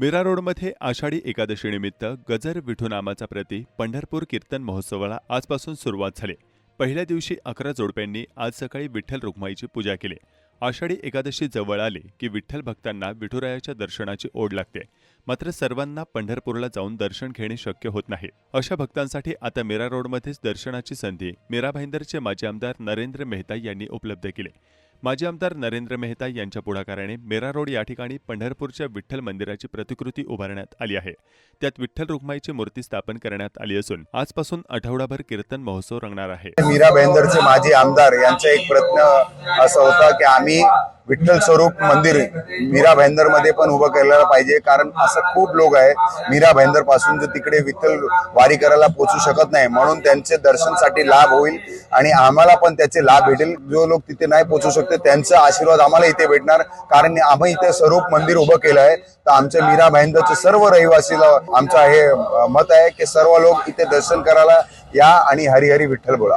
मीरा रोडमध्ये आषाढी एकादशीनिमित्त गजर विठू नामाचा प्रती पंढरपूर कीर्तन महोत्सवाला आजपासून सुरुवात झाली. पहिल्या दिवशी अकरा जोडप्यांनी आज सकाळी विठ्ठल रुक्माईची पूजा केली. आषाढी एकादशी जवळ आली की विठ्ठल भक्तांना विठुरायाच्या दर्शनाची ओढ लागते. मात्र सर्वांना पंढरपूरला जाऊन दर्शन घेणे शक्य होत नाही. अशा भक्तांसाठी आता मीरा रोडमध्येच दर्शनाची संधी मीरा भाईंदरचे माजी आमदार नरेंद्र मेहता यांनी उपलब्ध केली. माजी आमदार नरेंद्र मेहता यांच्या पुढाकाराने मेरा रोड या ठिकाणी पंढरपूरच्या विठ्ठल मंदिराची प्रतिकृती उभारण्यात आली आहे. त्यात विठ्ठल रुक्माईची मूर्ती स्थापन करण्यात आली असून आजपासून आठवडाभर कीर्तन महोत्सव रंगणार आहे. मीरा बेंदरचे माजी आमदार यांचा एक प्रयत्न असा होता की आम्ही विठ्ठल स्वरूप मंदिर मीरा भाईंदरमध्ये पण उभं केलेलं पाहिजे कारण असं खूप लोक आहे मीरा भाईंदरपासून जे तिकडे विठ्ठल वारी करायला पोचू शकत नाही म्हणून त्यांचे दर्शनसाठी लाभ होईल आणि आम्हाला पण त्याचे लाभ भेटेल. जो लोक तिथे नाही पोचू शकते त्यांचा आशीर्वाद आम्हाला इथे भेटणार कारण आम्ही इथे स्वरूप मंदिर उभं केलं आहे. तर आमच्या मीरा भाईंदरचे सर्व रहिवासीला आमचं हे मत आहे की सर्व लोक इथे दर्शन करायला या आणि हरिहरी विठ्ठल बोला.